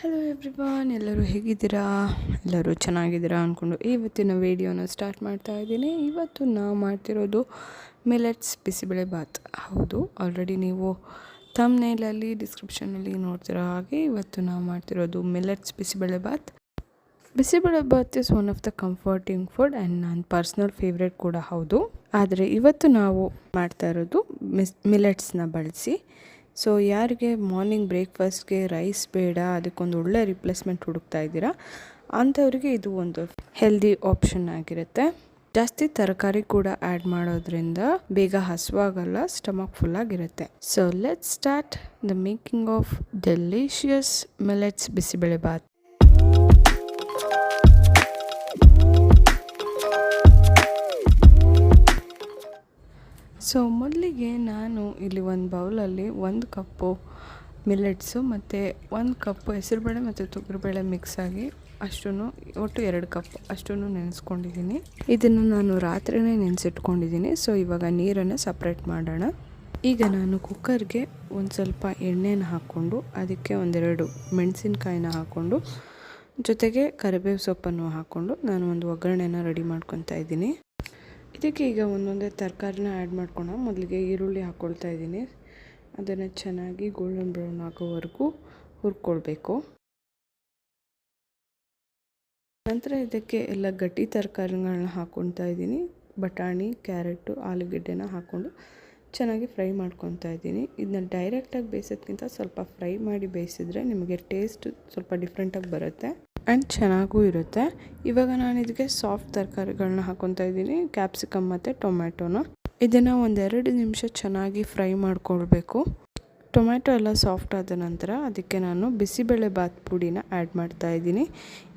Hello everyone ಎಲ್ಲರೂ ಹೇಗಿದ್ದೀರಾ? ಎಲ್ಲರೂ ಚೆನ್ನಾಗಿದ್ದೀರಾ ಅಂದ್ಕೊಂಡು ಇವತ್ತಿನ ವಿಡಿಯೋನ ಸ್ಟಾರ್ಟ್ ಮಾಡ್ತಾ ಇದ್ದೀನಿ. ಇವತ್ತು ನಾವು ಮಾಡ್ತಿರೋದು ಮಿಲೆಟ್ಸ್ ಬಿಸಿಬೇಳೆ ಬಾತ್. ಹೌದು ಆಲ್ರೆಡಿ ನೀವು ತಮ್ನೇಲಲ್ಲಿ ಡಿಸ್ಕ್ರಿಪ್ಷನಲ್ಲಿ ನೋಡ್ತಿರೋ ಹಾಗೆ ಇವತ್ತು ನಾವು ಮಾಡ್ತಿರೋದು millets bisibele bath. Bisibele bath is one of the comforting food and ನನ್ನ ಪರ್ಸ್ನಲ್ ಫೇವ್ರೆಟ್ ಕೂಡ, ಹೌದು. ಆದರೆ ಇವತ್ತು ನಾವು ಮಾಡ್ತಾ ಇರೋದು ಮಿಸ್ ಮಿಲೆಟ್ಸ್ನ ಬಳಸಿ. ಸೊ ಯಾರಿಗೆ ಮಾರ್ನಿಂಗ್ ಬ್ರೇಕ್ಫಾಸ್ಟ್ಗೆ ರೈಸ್ ಬೇಡ, ಅದಕ್ಕೊಂದು ಒಳ್ಳೆ ರಿಪ್ಲೇಸ್ಮೆಂಟ್ ಹುಡುಕ್ತಾ ಇದ್ದೀರಾ, ಅಂಥವ್ರಿಗೆ ಇದು ಒಂದು ಹೆಲ್ದಿ ಆಪ್ಷನ್ ಆಗಿರುತ್ತೆ. ಜಾಸ್ತಿ ತರಕಾರಿ ಕೂಡ ಆ್ಯಡ್ ಮಾಡೋದ್ರಿಂದ ಬೇಗ ಹಸುವಾಗಲ್ಲ ಸ್ಟಮಕ್ ಫುಲ್ ಆಗಿರುತ್ತೆ. So let start the making of delicious millets bisibele bath so ಮೊದಲಿಗೆ ನಾನು ಇಲ್ಲಿ ಒಂದು ಬೌಲಲ್ಲಿ ಒಂದು ಕಪ್ಪು ಮಿಲ್ಲೆಟ್ಸು ಮತ್ತು ಒಂದು ಕಪ್ಪು ಹೆಸರುಬೇಳೆ ಮತ್ತು ತೊಗರಿಬೇಳೆ ಮಿಕ್ಸ್ ಆಗಿ ಅಷ್ಟೂ ಒಟ್ಟು ಎರಡು ಕಪ್ ಅಷ್ಟೂ ನೆನೆಸ್ಕೊಂಡಿದ್ದೀನಿ. ಇದನ್ನು ನಾನು ರಾತ್ರಿನೇ ನೆನೆಸಿಟ್ಕೊಂಡಿದ್ದೀನಿ. ಸೊ ಇವಾಗ ನೀರನ್ನು ಸಪ್ರೇಟ್ ಮಾಡೋಣ. ಈಗ ನಾನು ಕುಕ್ಕರ್ಗೆ ಒಂದು ಸ್ವಲ್ಪ ಎಣ್ಣೆನ ಹಾಕ್ಕೊಂಡು ಅದಕ್ಕೆ ಒಂದೆರಡು ಮೆಣಸಿನ್ಕಾಯಿನ ಹಾಕ್ಕೊಂಡು ಜೊತೆಗೆ ಕರಿಬೇವು ಸೊಪ್ಪನ್ನು ಹಾಕ್ಕೊಂಡು ನಾನು ಒಂದು ಒಗ್ಗರಣೆನ ರೆಡಿ ಮಾಡ್ಕೊತಾ ಇದ್ದೀನಿ. ಇದಕ್ಕೆ ಈಗ ಒಂದೊಂದೇ ತರಕಾರಿನ ಆ್ಯಡ್ ಮಾಡ್ಕೊಳ ಮೊದಲಿಗೆ ಈರುಳ್ಳಿ ಹಾಕ್ಕೊಳ್ತಾ ಇದ್ದೀನಿ. ಅದನ್ನು ಚೆನ್ನಾಗಿ ಗೋಲ್ಡನ್ ಬ್ರೌನ್ ಆಗೋವರೆಗೂ ಹುರ್ಕೊಳ್ಬೇಕು. ನಂತರ ಇದಕ್ಕೆ ಎಲ್ಲ ಗಟ್ಟಿ ತರಕಾರಿಗಳನ್ನ ಹಾಕ್ಕೊಳ್ತಾ ಇದ್ದೀನಿ. ಬಟಾಣಿ, ಕ್ಯಾರೆಟು, ಆಲೂಗಡ್ಡೆನ ಹಾಕ್ಕೊಂಡು ಚೆನ್ನಾಗಿ ಫ್ರೈ ಮಾಡ್ಕೊತಾ ಇದ್ದೀನಿ. ಇದನ್ನ ಡೈರೆಕ್ಟಾಗಿ ಬೇಯಿಸೋದ್ಕಿಂತ ಸ್ವಲ್ಪ ಫ್ರೈ ಮಾಡಿ ಬೇಯಿಸಿದ್ರೆ ನಿಮಗೆ ಟೇಸ್ಟ್ ಸ್ವಲ್ಪ ಡಿಫ್ರೆಂಟಾಗಿ ಬರುತ್ತೆ. ಆ್ಯಂಡ್ ಚೆನ್ನಾಗೂ ಇರುತ್ತೆ. ಇವಾಗ ನಾನು ಇದಕ್ಕೆ ಸಾಫ್ಟ್ ತರಕಾರಿಗಳನ್ನ ಹಾಕೊತಾ ಇದ್ದೀನಿ. ಕ್ಯಾಪ್ಸಿಕಮ್ ಮತ್ತು ಟೊಮ್ಯಾಟೊನ. ಇದನ್ನು ಒಂದೆರಡು ನಿಮಿಷ ಚೆನ್ನಾಗಿ ಫ್ರೈ ಮಾಡ್ಕೊಳ್ಬೇಕು. ಟೊಮ್ಯಾಟೊ ಎಲ್ಲ ಸಾಫ್ಟ್ ಆದ ನಂತರ ಅದಕ್ಕೆ ನಾನು ಬಿಸಿಬೇಳೆ ಬಾತ್ ಪುಡಿನ ಆ್ಯಡ್ ಮಾಡ್ತಾ ಇದ್ದೀನಿ.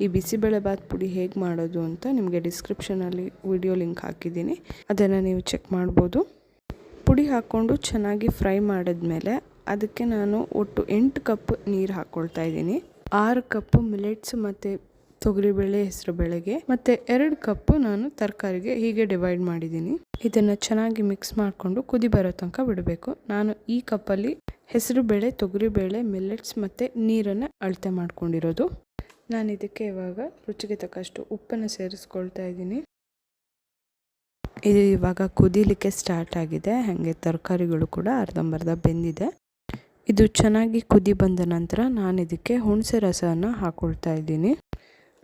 ಈ ಬಿಸಿಬೇಳೆ ಬಾತ್ ಪುಡಿ ಹೇಗೆ ಮಾಡೋದು ಅಂತ ನಿಮಗೆ ಡಿಸ್ಕ್ರಿಪ್ಷನಲ್ಲಿ ವಿಡಿಯೋ ಲಿಂಕ್ ಹಾಕಿದ್ದೀನಿ. ಅದನ್ನು ನೀವು ಚೆಕ್ ಮಾಡ್ಬೋದು. ಪುಡಿ ಹಾಕ್ಕೊಂಡು ಚೆನ್ನಾಗಿ ಫ್ರೈ ಮಾಡಿದ್ಮೇಲೆ ಅದಕ್ಕೆ ನಾನು ಒಟ್ಟು ಎಂಟು ಕಪ್ ನೀರು ಹಾಕ್ಕೊಳ್ತಾ ಇದ್ದೀನಿ. ಆರು ಕಪ್ಪು ಮಿಲೆಟ್ಸ್ ಮತ್ತು ತೊಗರಿಬೇಳೆ ಹೆಸರುಬೇಳೆಗೆ ಮತ್ತು ಎರಡು ಕಪ್ಪು ನಾನು ತರಕಾರಿಗೆ ಹೀಗೆ ಡಿವೈಡ್ ಮಾಡಿದ್ದೀನಿ. ಇದನ್ನು ಚೆನ್ನಾಗಿ ಮಿಕ್ಸ್ ಮಾಡಿಕೊಂಡು ಕುದಿ ಬರೋ ತನಕ ಬಿಡಬೇಕು. ನಾನು ಈ ಕಪ್ಪಲ್ಲಿ ಹೆಸರುಬೇಳೆ ತೊಗರಿಬೇಳೆ ಮಿಲೆಟ್ಸ್ ಮತ್ತು ನೀರನ್ನು ಅಳತೆ ಮಾಡ್ಕೊಂಡಿರೋದು. ನಾನು ಇದಕ್ಕೆ ಇವಾಗ ರುಚಿಗೆ ತಕ್ಕಷ್ಟು ಉಪ್ಪನ್ನು ಸೇರಿಸ್ಕೊಳ್ತಾ ಇದ್ದೀನಿ. ಇದು ಇವಾಗ ಕುದೀಲಿಕ್ಕೆ ಸ್ಟಾರ್ಟ್ ಆಗಿದೆ. ಹಾಗೆ ತರಕಾರಿಗಳು ಕೂಡ ಅರ್ಧಂಬರ್ಧ ಬೆಂದಿದೆ. ಇದು ಚೆನ್ನಾಗಿ ಕುದಿ ಬಂದ ನಂತರ ನಾನು ಇದಕ್ಕೆ ಹುಣಸೆ ರಸವನ್ನು ಹಾಕ್ಕೊಳ್ತಾ ಇದ್ದೀನಿ.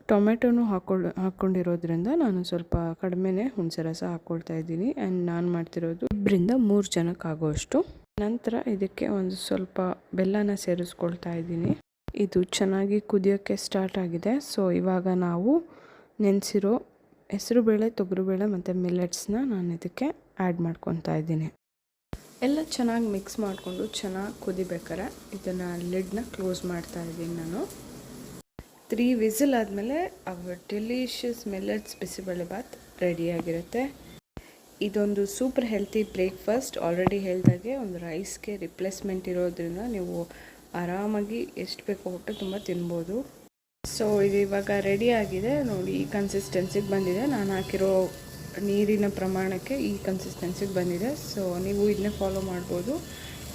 ಟೊಮೆಟೊನು ಹಾಕೊಳ್ಳ ಹಾಕ್ಕೊಂಡಿರೋದ್ರಿಂದ ನಾನು ಸ್ವಲ್ಪ ಕಡಿಮೆನೇ ಹುಣಸೆ ರಸ ಹಾಕ್ಕೊಳ್ತಾ ಇದ್ದೀನಿ. ಆ್ಯಂಡ್ ನಾನು ಮಾಡ್ತಿರೋದು ಇಬ್ಬರಿಂದ ಮೂರು ಜನಕ್ಕೆ ಆಗೋಷ್ಟು ನಂತರ ಇದಕ್ಕೆ ಒಂದು ಸ್ವಲ್ಪ ಬೆಲ್ಲನ ಸೇರಿಸ್ಕೊಳ್ತಾ ಇದ್ದೀನಿ. ಇದು ಚೆನ್ನಾಗಿ ಕುದಿಯೋಕ್ಕೆ ಸ್ಟಾರ್ಟ್ ಆಗಿದೆ. ಸೊ ಇವಾಗ ನಾವು ನೆನೆಸಿರೋ ಹೆಸರುಬೇಳೆ, ತೊಗರುಬೇಳೆ ಮತ್ತು ಮಿಲ್ಲೆಟ್ಸ್ನ ನಾನು ಇದಕ್ಕೆ ಆ್ಯಡ್ ಮಾಡ್ಕೊತಾ ಇದ್ದೀನಿ. ಎಲ್ಲ ಚೆನ್ನಾಗಿ ಮಿಕ್ಸ್ ಮಾಡಿಕೊಂಡು ಚೆನ್ನಾಗಿ ಕುದಿಬೇಕಾರೆ ಇದನ್ನು ಲಿಡ್ನ ಕ್ಲೋಸ್ ಮಾಡ್ತಾ ಇದ್ದೀನಿ ನಾನು. ತ್ರೀ ವಿಸಿಲ್ ಆದಮೇಲೆ ಅವ ಡೆಲಿಷಿಯಸ್ ಮಿಲೆಟ್ಸ್ ಬಿಸಿಬೇಳೆಬಾತ್ ರೆಡಿಯಾಗಿರುತ್ತೆ ಇದೊಂದು ಸೂಪರ್ ಹೆಲ್ತಿ ಬ್ರೇಕ್ಫಾಸ್ಟ್ ಆಲ್ರೆಡಿ ಹೇಳಿದಾಗೆ ಒಂದು ರೈಸ್ಗೆ ರಿಪ್ಲೇಸ್ಮೆಂಟ್ ಇರೋದ್ರಿಂದ ನೀವು ಆರಾಮಾಗಿ ಎಷ್ಟು ಬೇಕೋ ಹೊಟ್ಟೆ ತುಂಬ ತಿನ್ಬೋದು. ಸೊ ಇದು ಇವಾಗ ರೆಡಿ ಆಗಿದೆ. ನೋಡಿ, ಈ ಕನ್ಸಿಸ್ಟೆನ್ಸಿಗೆ ಬಂದಿದೆ. ನಾನು ಹಾಕಿರೋ ನೀರಿನ ಪ್ರಮಾಣಕ್ಕೆ ಈ ಕನ್ಸಿಸ್ಟೆನ್ಸಿಗೆ ಬಂದಿದೆ. ಸೊ ನೀವು ಇದನ್ನೇ ಫಾಲೋ ಮಾಡ್ಬೋದು.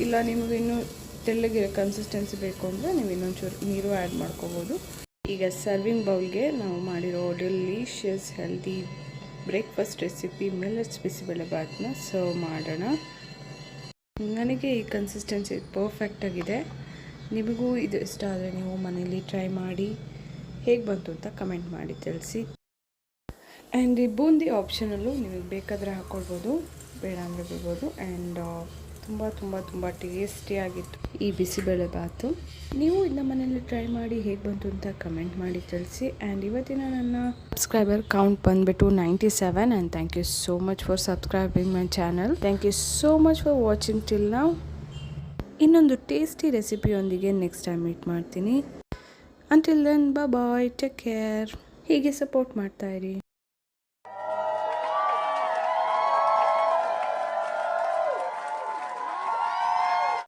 ಇಲ್ಲ, ನಿಮಗೆ ಇನ್ನೂ ತೆಳ್ಳಗೆ ಕನ್ಸಿಸ್ಟೆನ್ಸಿ ಬೇಕು ಅಂದರೆ ನೀವು ಇನ್ನೊಂಚೂರು ನೀರು ಆ್ಯಡ್ ಮಾಡ್ಕೋಬೋದು. ಈಗ ಸರ್ವಿಂಗ್ ಬೌಲ್ಗೆ ನಾವು ಮಾಡಿರೋ delicious healthy breakfast recipe millets ಬಿಸಿಬೇಳೆಬಾತನ್ನ serve ಮಾಡೋಣ. ನನಗೆ ಈ ಕನ್ಸಿಸ್ಟೆನ್ಸಿ ಪರ್ಫೆಕ್ಟಾಗಿದೆ ನಿಮಗೂ ಇದು ಇಷ್ಟ ಆದರೆ ನೀವು ಮನೇಲಿ ಟ್ರೈ ಮಾಡಿ. ಹೇಗೆ ಬಂತು ಅಂತ ಕಮೆಂಟ್ ಮಾಡಿ, ತಿಳಿಸಿ. ಆ್ಯಂಡ್ ಈ ಬೂಂದಿ ಆಪ್ಷನಲ್ಲೂ ನಿಮಗೆ ಬೇಕಾದರೆ ಹಾಕ್ಕೊಳ್ಬೋದು ಬೇಡ ಅಂದರೆ ಬಿಡ್ಬೋದು. ಆ್ಯಂಡ್ ತುಂಬ ತುಂಬ ತುಂಬ ಟೇಸ್ಟಿಯಾಗಿತ್ತು ಈ ಬಿಸಿಬೇಳೆ ಬಾತು. ನೀವು ಇದನ್ನ ಮನೇಲಿ ಟ್ರೈ ಮಾಡಿ ಹೇಗೆ ಬಂತು ಅಂತ ಕಮೆಂಟ್ ಮಾಡಿ ತಿಳಿಸಿ. ಆ್ಯಂಡ್ ಇವತ್ತಿನ ನನ್ನ ಸಬ್ಸ್ಕ್ರೈಬರ್ ಕೌಂಟ್ ಬಂದುಬಿಟ್ಟು ninety seven and thank you so much for subscribing my channel thank you so much for watching till ನಾವು ಇನ್ನೊಂದು ಟೇಸ್ಟಿ ರೆಸಿಪಿಯೊಂದಿಗೆ ನೆಕ್ಸ್ಟ್ ಟೈಮ್ ಮೀಟ್ ಮಾಡ್ತೀನಿ. Until then bye take care ಹೀಗೆ ಸಪೋರ್ಟ್ ಮಾಡ್ತಾಯಿರಿ